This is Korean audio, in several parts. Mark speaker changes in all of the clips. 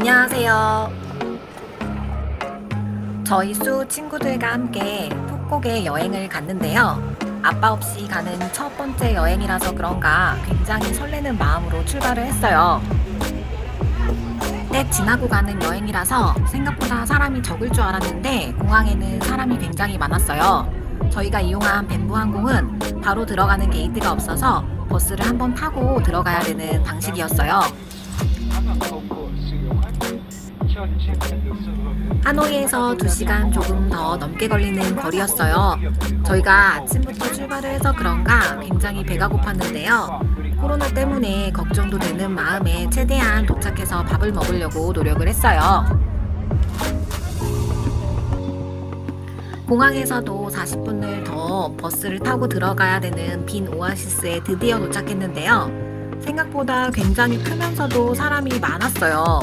Speaker 1: 안녕하세요. 저희 수 친구들과 함께 푸콕에 여행을 갔는데요. 아빠 없이 가는 첫 번째 여행이라서 그런가 굉장히 설레는 마음으로 출발을 했어요. 때 지나고 가는 여행이라서 생각보다 사람이 적을 줄 알았는데 공항에는 사람이 굉장히 많았어요. 저희가 이용한 벤부 항공은 바로 들어가는 게이트가 없어서 버스를 한번 타고 들어가야 되는 방식이었어요. 하노이에서 2시간 조금 더 넘게 걸리는 거리였어요. 저희가 아침부터 출발을 해서 그런가 굉장히 배가 고팠는데요. 코로나 때문에 걱정도 되는 마음에 최대한 도착해서 밥을 먹으려고 노력을 했어요. 공항에서도 40분을 더 버스를 타고 들어가야 되는 빈 오아시스에 드디어 도착했는데요. 생각보다 굉장히 크면서도 사람이 많았어요.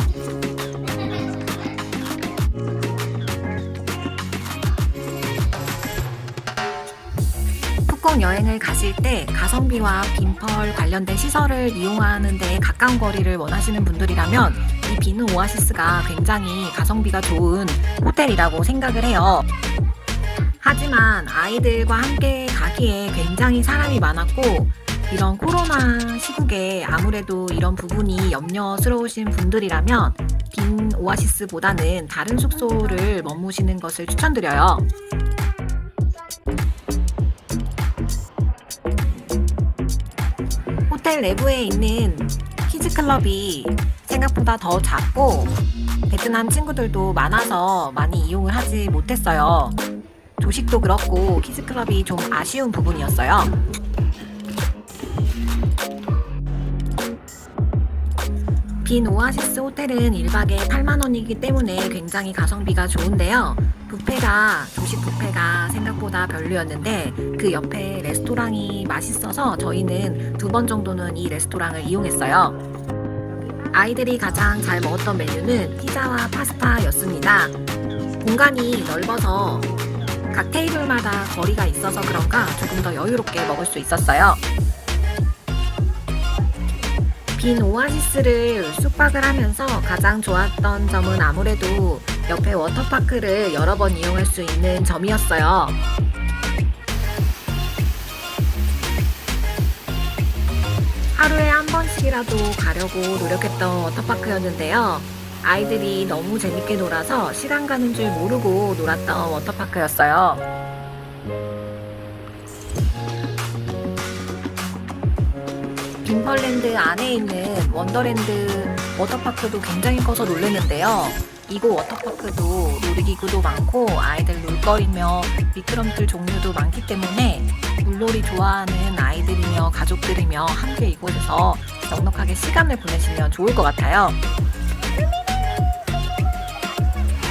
Speaker 1: 푸콕 여행을 가실 때 가성비와 빈펄 관련된 시설을 이용하는 데 가까운 거리를 원하시는 분들이라면 이 비누 오아시스가 굉장히 가성비가 좋은 호텔이라고 생각을 해요. 하지만 아이들과 함께 가기에 굉장히 사람이 많았고 이런 코로나 시국에 아무래도 이런 부분이 염려스러우신 분들이라면 빈 오아시스보다는 다른 숙소를 머무시는 것을 추천드려요. 호텔 내부에 있는 키즈 클럽이 생각보다 더 작고 베트남 친구들도 많아서 많이 이용을 하지 못했어요. 조식도 그렇고 키즈 클럽이 좀 아쉬운 부분이었어요. 빈 오아시스 호텔은 1박에 8만 원이기 때문에 굉장히 가성비가 좋은데요. 뷔페가 조식 뷔페가 생각보다 별로였는데 그 옆에 레스토랑이 맛있어서 저희는 두 번 정도는 이 레스토랑을 이용했어요. 아이들이 가장 잘 먹었던 메뉴는 피자와 파스타였습니다. 공간이 넓어서 각 테이블마다 거리가 있어서 그런가 조금 더 여유롭게 먹을 수 있었어요. 빈 오아시스를 숙박을 하면서 가장 좋았던 점은 아무래도 옆에 워터파크를 여러 번 이용할 수 있는 점이었어요. 하루에 한 번씩이라도 가려고 노력했던 워터파크였는데요. 아이들이 너무 재밌게 놀아서 시간 가는 줄 모르고 놀았던 워터파크였어요. 빈펄랜드 안에 있는 원더랜드 워터파크도 굉장히 커서 놀랐는데요. 이곳 워터파크도 놀이기구도 많고 아이들 놀거리며 미끄럼틀 종류도 많기 때문에 물놀이 좋아하는 아이들이며 가족들이며 함께 이곳에서 넉넉하게 시간을 보내시면 좋을 것 같아요.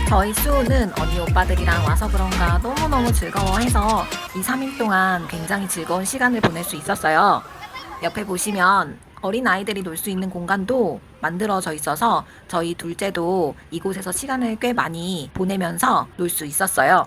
Speaker 1: 저희 수호는 언니 오빠들이랑 와서 그런가 너무너무 즐거워해서 2, 3일 동안 굉장히 즐거운 시간을 보낼 수 있었어요. 옆에 보시면 어린 아이들이 놀 수 있는 공간도 만들어져 있어서 저희 둘째도 이곳에서 시간을 꽤 많이 보내면서 놀 수 있었어요.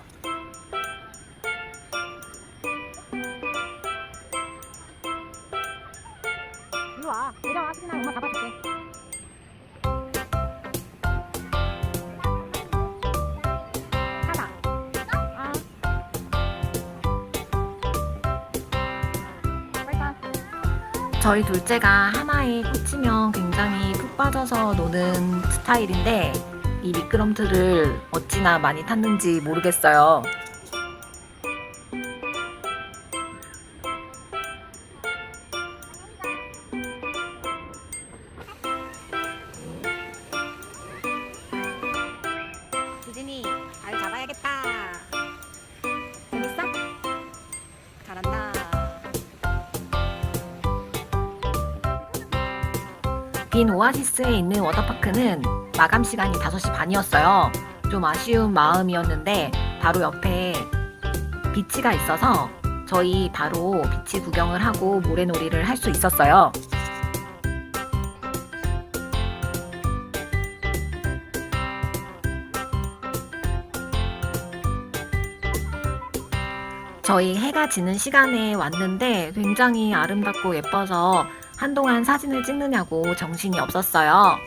Speaker 1: 저희 둘째가 하나에 꽂히면 굉장히 푹 빠져서 노는 스타일인데 이 미끄럼틀을 어찌나 많이 탔는지 모르겠어요. 빈 오아시스에 있는 워터파크는 마감 시간이 5시 반이었어요. 좀 아쉬운 마음이었는데 바로 옆에 비치가 있어서 저희 바로 비치 구경을 하고 모래놀이를 할 수 있었어요. 저희 해가 지는 시간에 왔는데 굉장히 아름답고 예뻐서 한동안 사진을 찍느냐고 정신이 없었어요.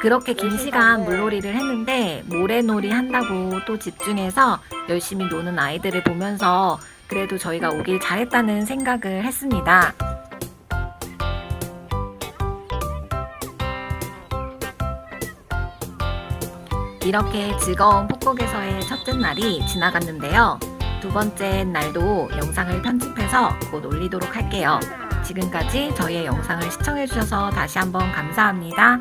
Speaker 1: 그렇게 긴 시간 물놀이를 했는데 모래놀이 한다고 또 집중해서 열심히 노는 아이들을 보면서 그래도 저희가 오길 잘했다는 생각을 했습니다. 이렇게 즐거운 폭곡에서의 첫째 날이 지나갔는데요. 두 번째 날도 영상을 편집해서 곧 올리도록 할게요. 지금까지 저희의 영상을 시청해주셔서 다시 한번 감사합니다.